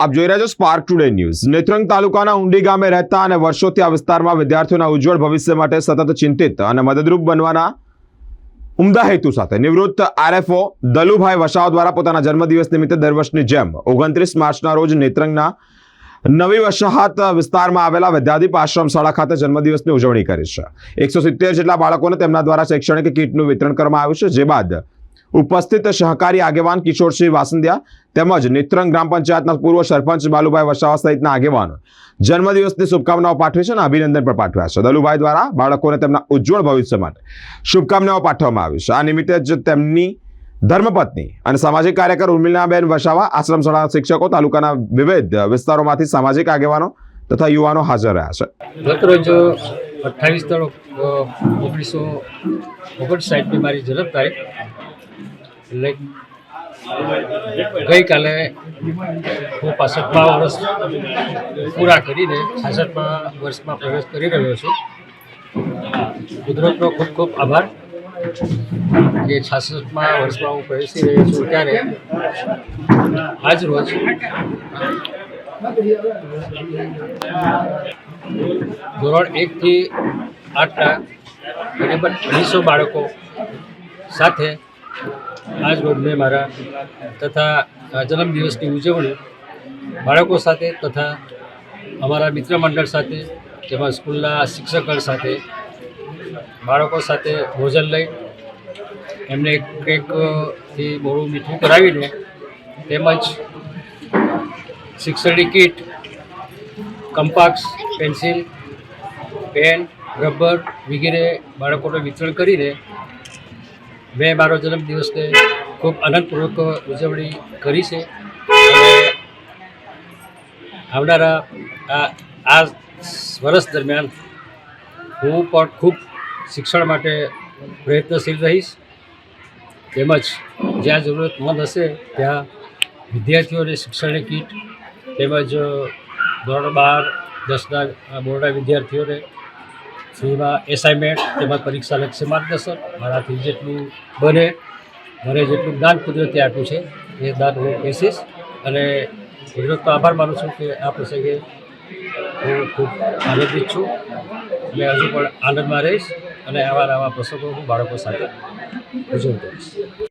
આપ જોઈ રહ્યા છો સ્પાર્ક ટુડે ન્યૂઝ નેત્રંગ તાલુકાના ઊંડી ગામે રહેતા અને વર્ષોથી આ વિસ્તારમાં વિદ્યાર્થીઓના ઉજ્જવળ ભવિષ્ય માટે સતત ચિંતિત અને મદદરૂપ બનવાના ઉમદા હેતુ સાથે નિવૃત્ત આરએફઓ દલુભાઈ વસાવ દ્વારા પોતાના જન્મદિવસ નિમિત્તે દર વર્ષની જેમ ઓગણત્રીસ માર્ચના રોજ નેત્રંગના નવી વસાહત વિસ્તારમાં આવેલા વિદ્યાદીપ આશ્રમ શાળા ખાતે જન્મદિવસની ઉજવણી કરી છે. એકસો સિત્તેર જેટલા બાળકોને તેમના દ્વારા શૈક્ષણિક કીટનું વિતરણ કરવામાં આવ્યું છે. જે બાદ ઉપસ્થિત સહકારી આગેવાન કિશોરસિંહ વાસંદિયા તેમજ નેત્રંગ ગ્રામ પંચાયતના પૂર્વ સરપંચ બાલુભાઈ વસાવા સહિતના આગેવાનો જન્મદિવસની શુભકામનાઓ પાઠવી છે અને અભિનંદન પણ પાઠવ્યા છે. દલુભાઈ દ્વારા બાળકોને તેમના ઉજ્જવળ ભવિષ્ય માટે શુભકામનાઓ પાઠવવામાં આવી છે. આ નિમિત્તે જ તેમની ધર્મપત્ની અને સામાજિક કાર્યકર ઉર્મિલાબેન વસાવા આશ્રમ શાળાના શિક્ષકો, તાલુકાના વિવિધ વિસ્તારોમાંથી સામાજિક આગેવાનો તથા યુવાનો હાજર રહ્યા છે. અઠ્ઠાવીસ ઓગણીસો ઓગણસાઠની મારી જન્મ તારીખ એટલે ગઈકાલે હું પાસઠમાં વર્ષ પૂરા કરીને છાસઠમાં વર્ષમાં પ્રવેશ કરી રહ્યો છું. કુદરતનો ખૂબ ખૂબ આભાર કે છાસઠમાં વર્ષમાં હું પ્રવેશી રહ્યો છું ત્યારે. આજ રોજ ધોરણ એકથી આઠના તકરીબન અઢીસો બાળકો સાથે આજ રોજ મેં મારા તથા જન્મદિવસની ઉજવણી બાળકો સાથે તથા અમારા મિત્ર મંડળ સાથે તેમાં સ્કૂલના શિક્ષકો સાથે, બાળકો સાથે ભોજન લઈ, એમને કેકથી મોડું મીઠું કરાવીને તેમજ શિક્ષણની kit compass pencil, pen, rubber વગેરે બાળકોને વિતરણ કરીને મેં મારો જન્મદિવસને ખૂબ આનંદપૂર્વક ઉજવણી કરી છે. અને આવનારા આ આ વર્ષ દરમિયાન હું પણ ખૂબ શિક્ષણ માટે પ્રયત્નશીલ રહીશ. તેમજ જ્યાં જરૂરતમંદ હશે ત્યાં વિદ્યાર્થીઓને શિક્ષણની કીટ તેમજ ધોરણ બાર દસના બોર્ડના વિદ્યાર્થીઓને ફ્રીમાં એસાઇનમેન્ટ તેમજ પરીક્ષાલક્ષી માર્ગદર્શન મારાથી જેટલું બને, મને જેટલું જ્ઞાન કુદરતે આપ્યું છે, એ દાન હું બેસીશ અને કુદરતનો આભાર માનું છું કે આ પ્રસંગે હું ખૂબ આનંદિત છું. અને હજુ પણ આનંદમાં રહીશ અને આવા આવા પ્રસંગો હું બાળકો સાથે ઉજવતો રહીશ.